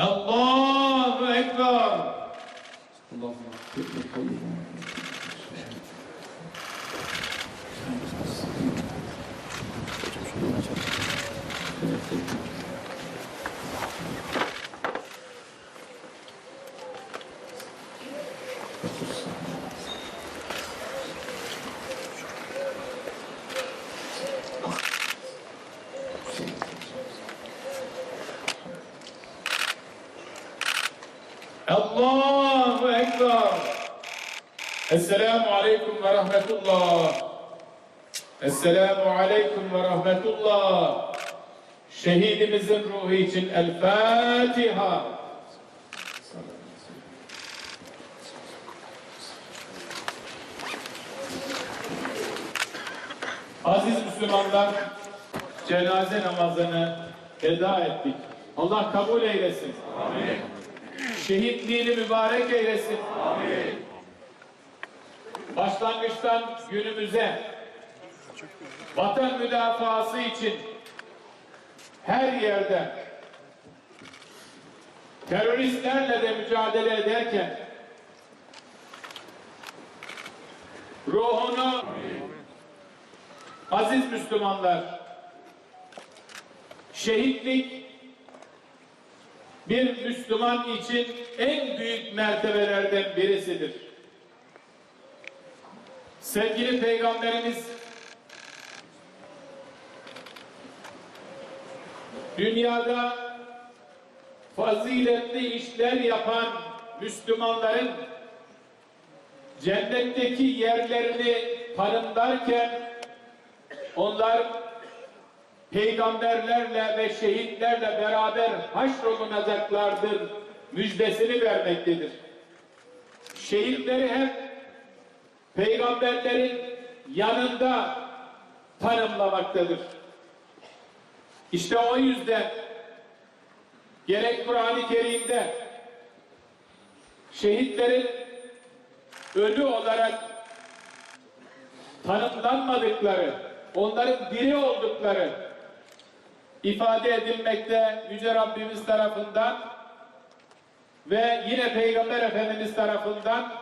Allahu Ekber. Allahu Ekber. Esselamu Aleyküm ve Rahmetullah. Esselamu Aleyküm ve Rahmetullah. Şehidimizin ruhu için El Fatiha. Aziz Müslümanlar, cenaze namazını eda ettik. Allah kabul eylesin. Şehitliğini mübarek eylesin. Başlangıçtan günümüze vatan müdafası için her yerde teröristlerle de mücadele ederken ruhunu aziz Müslümanlar şehitlik bir Müslüman için en büyük mertebelerden birisidir. Sevgili Peygamberimiz dünyada faziletli işler yapan Müslümanların cennetteki yerlerini tanımlarken onlar peygamberlerle ve şehitlerle beraber haşrolunacaklardır müjdesini vermektedir. Şehitleri hep peygamberlerin yanında tanımlamaktadır. İşte o yüzden gerek Kur'an-ı Kerim'de şehitlerin ölü olarak tanımlanmadıkları, onların diri oldukları ifade edilmekte Yüce Rabbimiz tarafından ve yine Peygamber Efendimiz tarafından.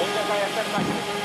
Olacak ayaklar kaçtı.